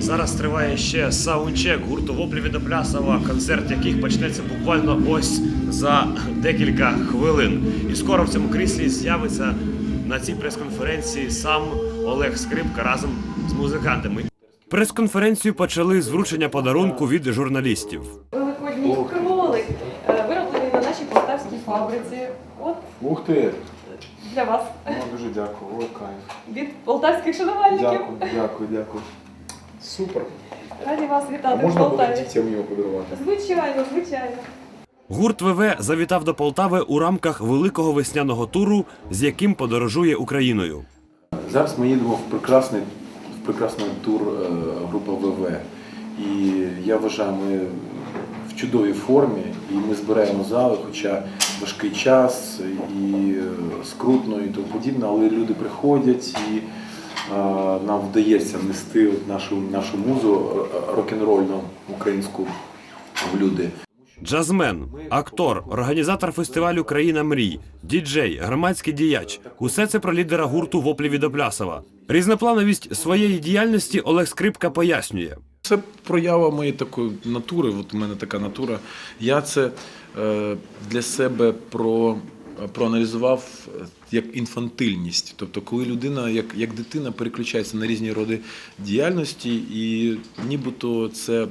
Зараз триває ще саундчек гурту Воплі від Оплясова, концерт яких почнеться буквально ось за декілька хвилин. І скоро в цьому кріслі з'явиться на цій прес-конференції сам Олег Скрипка разом з музикантами. Прес-конференцію почали з вручення подарунку від журналістів. Великодній кролик, е, вироблений на нашій полтавській фабриці. От Ух ти! для вас Ну, дуже дякую. Ой, кайф. від полтавських шанувальників. Дякую, дякую, дякую. Супер. Раді вас вітати в можна буде Полтаві. дітям його подарувати? Звичайно, звичайно. Гурт ВВ завітав до Полтави у рамках великого весняного туру, з яким подорожує Україною. Зараз ми їдемо в прекрасний, в прекрасний тур е, групи ВВ. І я вважаю, ми в чудовій формі і ми збираємо зали, хоча важкий час і е, скрутно і тому подібне, але люди приходять і нам вдається нести нашу, нашу музу е, рок-н-рольну українську в люди. Джазмен, актор, організатор фестивалю Країна мрій, діджей, громадський діяч усе це про лідера гурту Воплі від Оплясова. Різноплановість своєї діяльності Олег Скрипка пояснює. Це проява моєї такої натури. От у мене така натура. Я це е, для себе про, проаналізував е, як інфантильність. Тобто, коли людина, як, як дитина, переключається на різні роди діяльності, і нібито це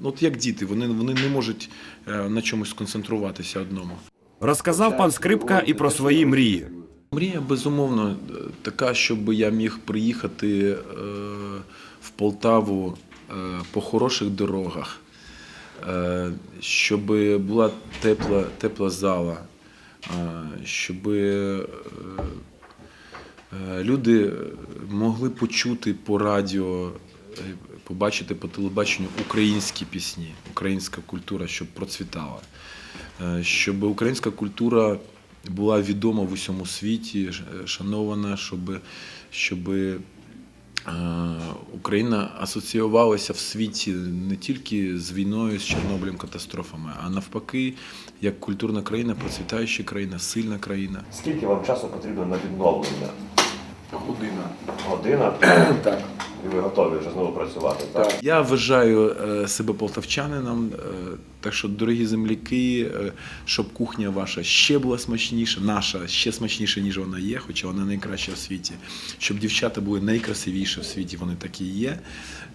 ну, от як діти, вони, вони не можуть е, на чомусь сконцентруватися одному. Розказав пан Скрипка і про свої мрії. Мрія, безумовно, е, така, щоб я міг приїхати в Полтаву по хороших дорогах, щоб була тепла, тепла зала, щоб е, е, люди могли почути по радіо, е, побачити по телебаченню українські пісні, українська культура, щоб процвітала, щоб українська культура була відома в усьому світі, шанована, щоб, щоб Україна асоціювалася в світі не тільки з війною, з Чорнобилем, катастрофами, а навпаки, як культурна країна, процвітаюча країна, сильна країна. Скільки вам часу потрібно на відновлення? Година. Година, Так. І ви готові вже знову працювати. Так. Я вважаю е, себе полтавчанином, е, так що, дорогі земляки, е, щоб кухня ваша ще була смачніша, наша ще смачніша, ніж вона є, хоча вона найкраща в світі. Щоб дівчата були найкрасивіші в світі, вони такі є.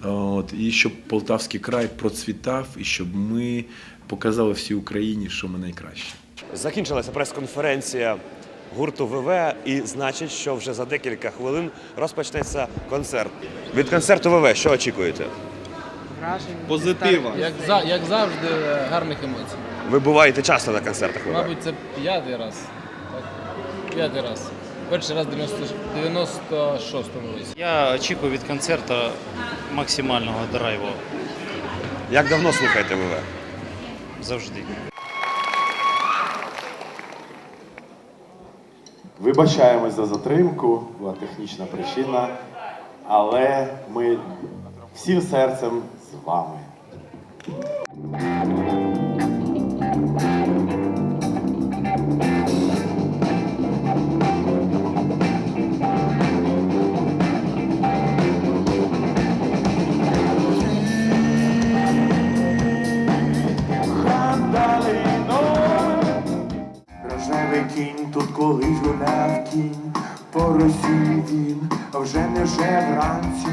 От, і щоб Полтавський край процвітав, і щоб ми показали всій Україні, що ми найкращі. Закінчилася прес-конференція гурту ВВ, і значить, що вже за декілька хвилин розпочнеться концерт. Від концерту ВВ що очікуєте? Позитива. Як, за, як завжди, гарних емоцій. Ви буваєте часто на концертах ВВ? Мабуть, це п'ятий раз. Так? П'ятий раз. Перший раз 96-му році. Я очікую від концерту максимального драйву Як давно слухаєте ВВ? завжди. Вибачаємось за затримку, була технічна причина, але ми всім серцем з вами. Кінь тут колись гуляв кінь, по Росії він, а вже не вже вранці.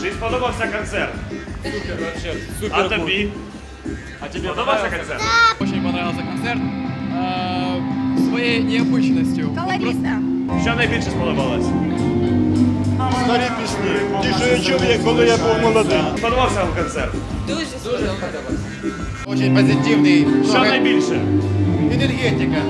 Чи сподобався концерт? Супер, вообще, супер. А тобі? А тобі подобався концерт? Очень понравился концерт. Своей необычностью. Що найбільше сподобалось? Старі пісні. Ті, що я чув, як коли я був молодий. Сподобався вам концерт? Дуже. Очень позитивний. Що найбільше? Энергетика.